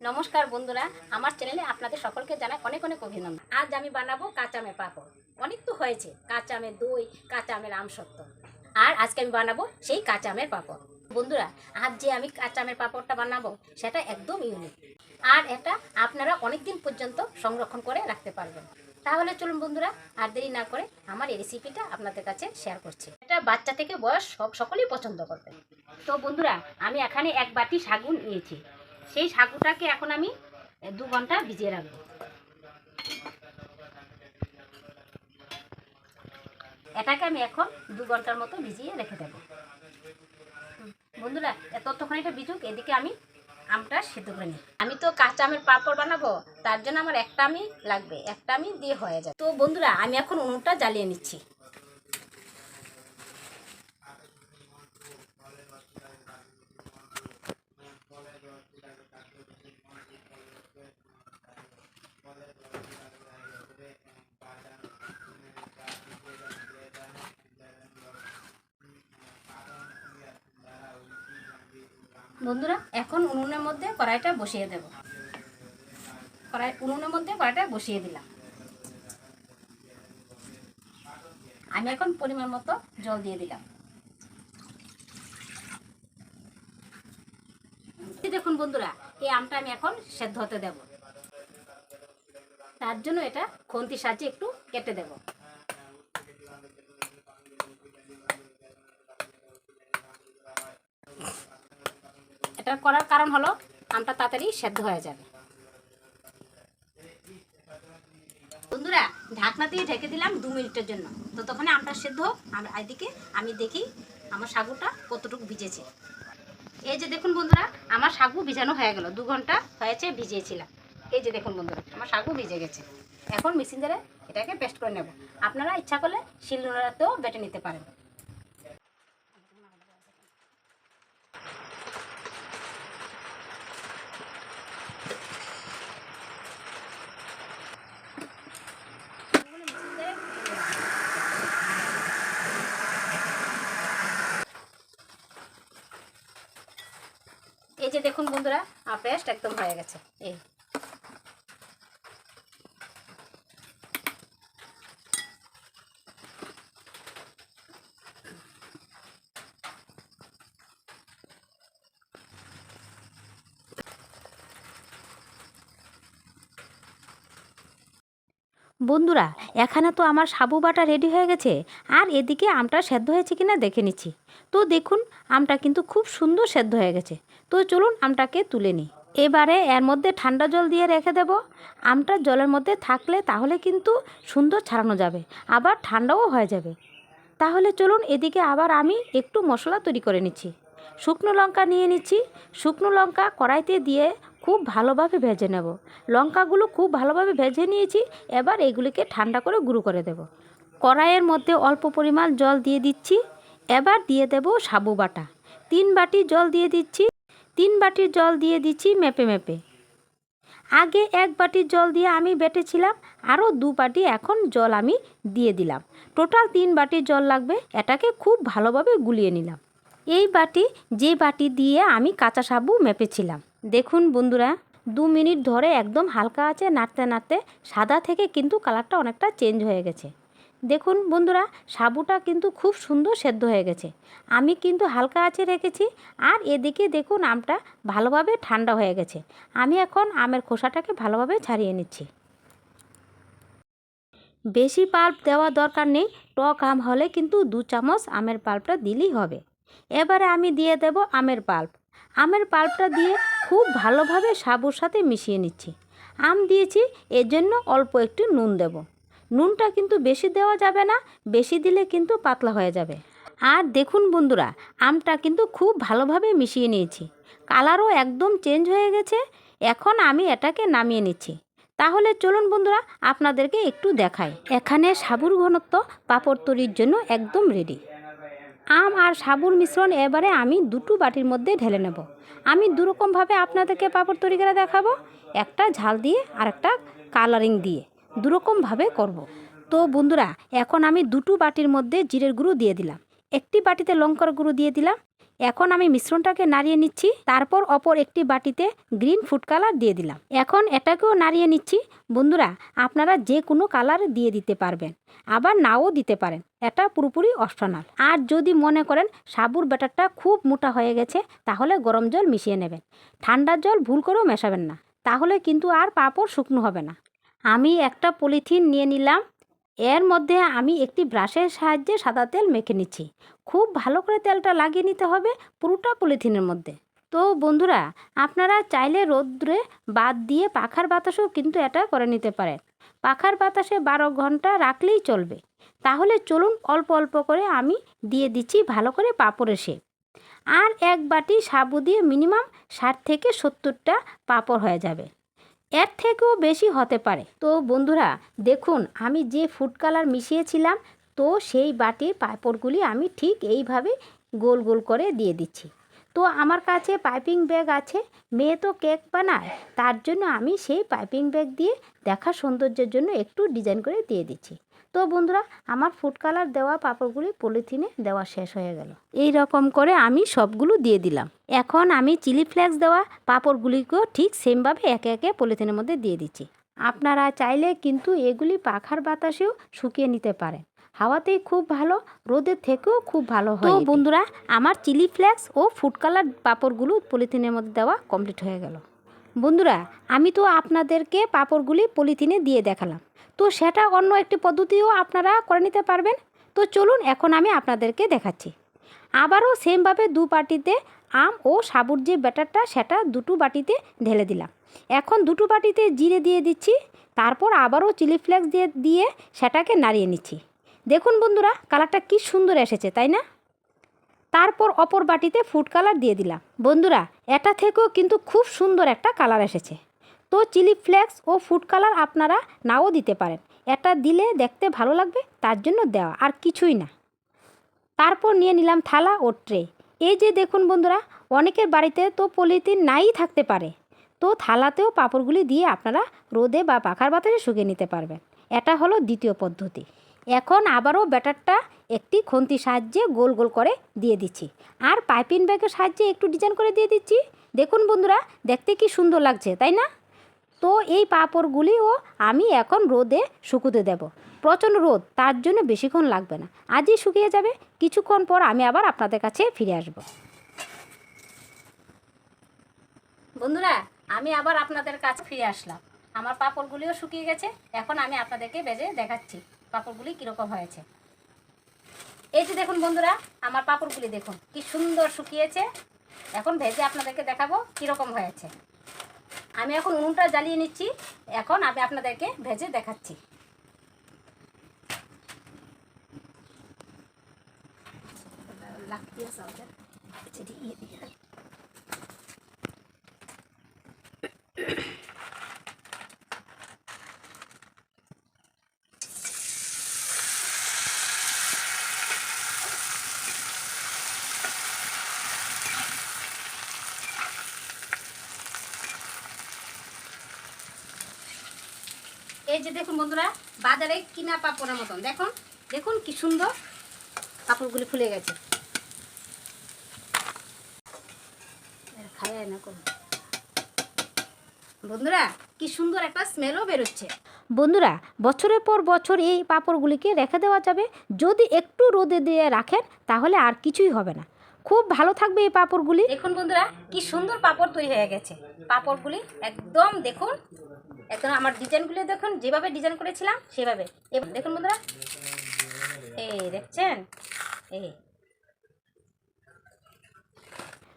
নমস্কার বন্ধুরা, আমার চ্যানেলে আপনাদের সকলকে জানাই অনেক অনেক অভিনন্দন। আজ আমি বানাবো কাঁচা আমের পাঁপড়। অনেক তো হয়েছে কাঁচা আমের দই কাঁচা আমের আমসত্ব আর আজকে আমি বানাবো সেই কাঁচা আমের পাঁপড়। বন্ধুরা, আজ যে আমি কাঁচা আমের পাঁপড়টা বানাবো, সেটা একদম ইউনিক আর এটা আপনারা অনেক দিন পর্যন্ত সংরক্ষণ করে রাখতে পারবেন। তাহলে চলুন বন্ধুরা, আর দেরি না করে আমার এই রেসিপিটা আপনাদের কাছে শেয়ার করছি। এটা বাচ্চা থেকে বয়স সব সকলেই পছন্দ করবে। তো বন্ধুরা, আমি এখানে এক বাটি সাগুন নিয়েছি। সেই সাগুটাকে এখন আমি দু ঘণ্টা ভিজিয়ে রাখব। এটাকে আমি এখন দু ঘণ্টার মতো ভিজিয়ে রেখে দেব। বন্ধুরা ততক্ষণ এটা ভিজুক, এদিকে আমি আমটা সিদ্ধ করে নিই। আমি তো কাঁচা আমের পাঁপড় বানাবো, তার জন্য আমার একটা আমি লাগবে, একটা আমি দিয়ে হয়ে যায় তো বন্ধুরা, আমি এখন উনুনটা জ্বালিয়ে নিচ্ছি। বন্ধুরা, এখন উনুনের মধ্যে কড়াইটা বসিয়ে দেব। কড়াই, উনুনের মধ্যে কড়াইটা বসিয়ে দিলাম। আমি এখন পরিমাণ মতো জল দিয়ে দিলাম। দেখুন বন্ধুরা, এই আমটা আমি এখন সেদ্ধ হতে দেব। তার জন্য এটা খন্তির সাহায্যে একটু কেটে দেব। এটা করার কারণ হলো আমটা তাড়াতাড়ি সেদ্ধ হয়ে যাবে। বন্ধুরা, ঢাকনা দিয়ে ঢেকে দিলাম দু মিনিটের জন্য। তো তখন আমটা সেদ্ধ হোক। আর এদিকে আমি দেখি আমার সাগুটা কতটুকু ভিজেছে। এই যে দেখুন বন্ধুরা, আমার সাগু ভিজানো হয়ে গেল। দু ঘণ্টা হয়েছে ভিজিয়েছিলাম। এই যে দেখুন বন্ধুরা, আমার সাগু ভিজে গেছে। এখন মেশিন ধরে এটাকে পেস্ট করে নেব। আপনারা ইচ্ছা করলে শিলনোড়াতেও বেটে নিতে পারেন এই যে দেখুন বন্ধুরা পেস্ট একদম হয়ে গেছে। এই। বন্ধুরা এখানে তো আমার সাবু বাটা রেডি হয়ে গেছে, আর এদিকে আমটা সেদ্ধ হয়েছে কিনা দেখে নিচ্ছি। তো দেখুন, আমটা কিন্তু খুব সুন্দর সেদ্ধ হয়ে গেছে। তো চলুন আমটাকে তুলে নিই। এবারে এর মধ্যে ঠান্ডা জল দিয়ে রেখে দেব। আমটা জলের মধ্যে থাকলে তাহলে কিন্তু সুন্দর ছাড়ানো যাবে, আবার ঠান্ডাও হয়ে যাবে। তাহলে চলুন এদিকে আবার আমি একটু মশলা তৈরি করে নিচ্ছি। শুকনো লঙ্কা নিয়ে নিচ্ছি। শুকনো লঙ্কা কড়াইতে দিয়ে খুব ভালোভাবে ভেজে নেব। লঙ্কাগুলো খুব ভালোভাবে ভেজে নিয়েছি, এবার এগুলিকে ঠান্ডা করে গুঁড়ো করে দেব। কড়াইয়ের মধ্যে অল্প পরিমাণ জল দিয়ে দিচ্ছি, এবার দিয়ে দেব সাবু বাটা। তিন বাটি জল দিয়ে দিচ্ছি, তিন বাটির জল দিয়ে দিচ্ছি মেপে মেপে। আগে এক বাটি জল দিয়ে আমি বেটেছিলাম, আরও দু বাটি এখন জল আমি দিয়ে দিলাম। টোটাল তিন বাটি জল লাগবে, এটাকে খুব ভালোভাবে গুলিয়ে নিলাম। এই বাটি, যে বাটি দিয়ে আমি কাঁচা সাবু মেপেছিলাম। দেখুন বন্ধুরা, দু মিনিট ধরে একদম হালকা আছে, নাড়তে নাড়তে সাদা থেকে কিন্তু কালারটা অনেকটা চেঞ্জ হয়ে গেছে। দেখুন বন্ধুরা, সাবুটা কিন্তু খুব সুন্দর সেদ্ধ হয়ে গেছে। আমি কিন্তু হালকা আছে রেখেছি, আর এদিকে দেখুন আমটা ভালোভাবে ঠান্ডা হয়ে গেছে। আমি এখন আমের খোসাটাকে ভালোভাবে ছাড়িয়ে নিচ্ছি। বেশি পাল্প দেওয়া দরকার নেই, টক আম হলে কিন্তু দু চামচ আমের পাল্পটা দিলেই হবে। এবারে আমি দিয়ে দেব আমের পাল্প। আমের পাল্পটা দিয়ে খুব ভালোভাবে সাবুর সাথে মিশিয়ে নিচ্ছি। আম দিয়েছি এর জন্য অল্প একটু নুন দেব। নুনটা কিন্তু বেশি দেওয়া যাবে না, বেশি দিলে কিন্তু পাতলা হয়ে যাবে। আর দেখুন বন্ধুরা, আমটা কিন্তু খুব ভালোভাবে মিশিয়ে নিয়েছি। কালারও একদম চেঞ্জ হয়ে গেছে, এখন আমি এটাকে নামিয়ে নিচ্ছি। তাহলে চলুন বন্ধুরা, আপনাদেরকে একটু দেখাই। এখানে সাবুর ঘনত্ব পাপড় তৈরির জন্য একদম রেডি আম আর সাবুর মিশ্রণ এবারে আমি দুটো বাটির মধ্যে ঢেলে নেব। আমি দুরকমভাবে আপনাদেরকে পাঁপড় তৈরি করে দেখাবো। একটা ঝাল দিয়ে আর একটা কালারিং দিয়ে দুরকমভাবে করব। তো বন্ধুরা, এখন আমি দুটো বাটির মধ্যে জিরের গুঁড়ো দিয়ে দিলাম। একটি বাটিতে লঙ্কার গুঁড়ো দিয়ে দিলাম। এখন আমি মিশ্রণটাকে নাড়িয়ে নিচ্ছি, তারপর অপর একটি বাটিতে গ্রিন ফুড কালার দিয়ে দিলাম। এখন এটাকেও নাড়িয়ে নিচ্ছি। বন্ধুরা, আপনারা যে কোনো কালার দিয়ে দিতে পারবেন, আবার নাও দিতে পারেন। এটা পুরোপুরি অপশনাল। আর যদি মনে করেন সাবুর ব্যাটারটা খুব মোটা হয়ে গেছে, তাহলে গরম জল মিশিয়ে নেবেন। ঠান্ডা জল ভুল করেও মেশাবেন না। তাহলে কিন্তু আর পাপড় শুকনো হবে না। আমি একটা পলিথিন নিয়ে নিলাম। এর মধ্যে আমি একটি ব্রাশের সাহায্যে সাদা তেল মেখে নিচ্ছি। খুব ভালো করে তেলটা লাগিয়ে নিতে হবে পুরোটা পলিথিনের মধ্যে। তো বন্ধুরা, আপনারা চাইলে রোদ্রে বাদ দিয়ে পাখার বাতাসেও কিন্তু এটা করে নিতে পারেন। পাখার বাতাসে বারো ঘণ্টা রাখলেই চলবে। তাহলে চলুন অল্প অল্প করে আমি দিয়ে দিচ্ছি ভালো করে পাঁপড়ের শেপ। আর এক বাটি সাবু দিয়ে মিনিমাম ষাট থেকে সত্তরটা পাঁপড় হয়ে যাবে। এর থেকেও বেশি হতে পারে। তো বন্ধুরা, দেখুন, আমি যে ফুড কালার মিশিয়েছিলাম, তো সেই বাটির পাইপড়গুলি আমি ঠিক এইভাবে গোল গোল করে দিয়ে দিচ্ছি। তো আমার কাছে পাইপিং ব্যাগ আছে, মেয়ে তো কেক বানায়, তার জন্য আমি সেই পাইপিং ব্যাগ দিয়ে দেখা সৌন্দর্যের জন্য একটু ডিজাইন করে দিয়ে দিচ্ছি। তো বন্ধুরা আমার ফুড কালার দেওয়া পাঁপড়গুলি পলিথিনে দেওয়া শেষ হয়ে গেল। এই রকম করে আমি সবগুলো দিয়ে দিলাম। এখন আমি চিলি ফ্লেক্স দেওয়া পাঁপড়গুলিকেও ঠিক সেমভাবে একে একে পলিথিনের মধ্যে দিয়ে দিচ্ছি। আপনারা চাইলে কিন্তু এগুলি পাখার বাতাসেও শুকিয়ে নিতে পারেন। হাওয়াতেই খুব ভালো রোদের থেকেও খুব ভালো হয় তো বন্ধুরা আমার চিলি ফ্লেক্স ও ফুড কালার পাঁপড়গুলো পলিথিনের মধ্যে দেওয়া কমপ্লিট হয়ে গেল। বন্ধুরা আমি তো আপনাদেরকে পাঁপড়গুলি পলিথিনে দিয়ে দেখালাম। তো সেটা অন্য একটি পদ্ধতিও আপনারা করে নিতে পারবেন। তো চলুন এখন আমি আপনাদেরকে দেখাচ্ছি। আবারও সেমভাবে দু বাটিতে আম ও সাবুর যে ব্যাটারটা, সেটা দুটো বাটিতে ঢেলে দিলাম। এখন দুটো বাটিতে জিরে দিয়ে দিচ্ছি, তারপর আবারও চিলি ফ্লেক্স দিয়ে দিয়ে সেটাকে নাড়িয়ে নিচ্ছি। দেখুন বন্ধুরা, কালারটা কি সুন্দর এসেছে, তাই না? তারপর অপর বাটিতে ফুড কালার দিয়ে দিলাম। বন্ধুরা, এটা থেকেও কিন্তু খুব সুন্দর একটা কালার এসেছে। তো চিলি ফ্লেক্স ও ফুড কালার আপনারা নাও দিতে পারেন। এটা দিলে দেখতে ভালো লাগবে, তার জন্য দেওয়া, আর কিছুই না। তারপর নিয়ে নিলাম থালা ও ট্রে। এই যে দেখুন বন্ধুরা, অনেকের বাড়িতে তো পলিথিন নাই থাকতে পারে। তো থালাতেও পাঁপড়গুলি দিয়ে আপনারা রোদে বা পাখার বাতাসে শুকিয়ে নিতে পারবেন। এটা হলো দ্বিতীয় পদ্ধতি। এখন আবারও ব্যাটারটা একটি খন্তির সাহায্যে গোল গোল করে দিয়ে দিচ্ছি। আর পাইপিং ব্যাগের সাহায্যে একটু ডিজাইন করে দিয়ে দিচ্ছি। দেখুন বন্ধুরা, দেখতে কি সুন্দর লাগছে, তাই না? তো এই পাঁপড়গুলিও আমি এখন রোদে শুকুতে দেব। প্রচণ্ড রোদ, তার জন্য বেশিক্ষণ লাগবে না। আজই শুকিয়ে যাবে, কিছুক্ষণ পর আমি আবার আপনাদের কাছে ফিরে আসব। বন্ধুরা, আমি আবার আপনাদের কাছে ফিরে আসলাম। আমার পাঁপড়গুলিও শুকিয়ে গেছে, এখন আমি আপনাদেরকে বেজে দেখাচ্ছি পাঁপড়গুলি কীরকম হয়েছে। এই যে দেখুন বন্ধুরা, আমার পাঁপড়গুলি দেখুন, কি সুন্দর শুকিয়েছে। এখন ভেজে আপনাদেরকে দেখাবো কীরকম হয়েছে। আমি এখন উনুনটা জ্বালিয়ে নিচ্ছি। এখন আমি আপনাদেরকে ভেজে দেখাচ্ছি। লাগতে এই যে দেখুন বন্ধুরা বাজারে কিনা পাপড়ের মতন। দেখুন দেখুন কি সুন্দর পাপড়গুলি ফুলে গেছে। খায় না কোনো বন্ধুরা কি সুন্দর একটা স্মেলও বেরোচ্ছে। বন্ধুরা বছরের পর বছর এই পাঁপড়গুলিকে রেখে দেওয়া যাবে। যদি একটু রোদে দিয়ে রাখেন তাহলে আর কিছুই হবে না। খুব ভালো থাকবে এই পাঁপড়গুলি। দেখুন বন্ধুরা কি সুন্দর পাপড় তৈরি হয়ে গেছে। পাপড়গুলি একদম দেখুন একদম আমার ডিজাইনগুলি দেখুন, যেভাবে ডিজাইন করেছিলাম, সেভাবে। এবার দেখুন বন্ধুরা, এই দেখছেন? এই।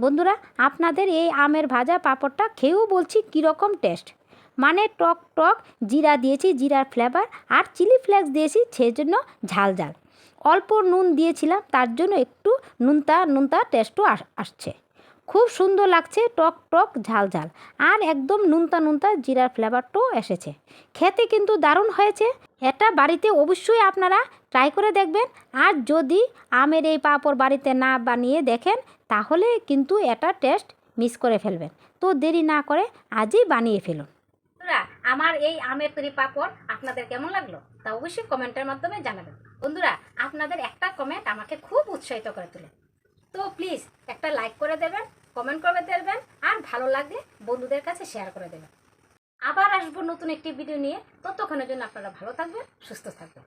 বন্ধুরা, আপনাদের এই আমের ভাজা পাঁপড়টা খেয়েও বলছি কীরকম টেস্ট মানে টক টক, জিরা দিয়েছি, জিরার ফ্লেভার আর চিলি ফ্লেক্স দিয়েছি, সেজন্য ঝাল ঝাল। অল্প নুন দিয়েছিলাম, তার জন্য একটু নুনতা নুনতা টেস্টও আস- আসছে। খুব সুন্দর লাগছে, টক টক, ঝাল ঝাল। আর একদম নুনতা নুনতা জিরার ফ্লেভারটাও এসেছে। খেতে কিন্তু দারুণ হয়েছে। এটা বাড়িতে অবশ্যই আপনারা ট্রাই করে দেখবেন। আর যদি আমের এই পাঁপড় বাড়িতে না বানিয়ে দেখেন, তাহলে কিন্তু এটা টেস্ট মিস করে ফেলবেন। তো দেরি না করে আজই বানিয়ে ফেলুন। বন্ধুরা, আমার এই আমের তৈরি পাপড় আপনাদের কেমন লাগল? তা অবশ্যই কমেন্টের মাধ্যমে জানাবেন। বন্ধুরা, আপনাদের একটা কমেন্ট আমাকে খুব উৎসাহিত করে তোলে। তো প্লিজ একটা লাইক করে দেবেন কমেন্ট করে দেবেন আর ভালো লাগলে বন্ধুদের কাছে শেয়ার করে দেবেন। আবার আসব নতুন একটি ভিডিও নিয়ে। ততক্ষণের জন্য আপনারা ভালো থাকবেন, সুস্থ থাকবেন।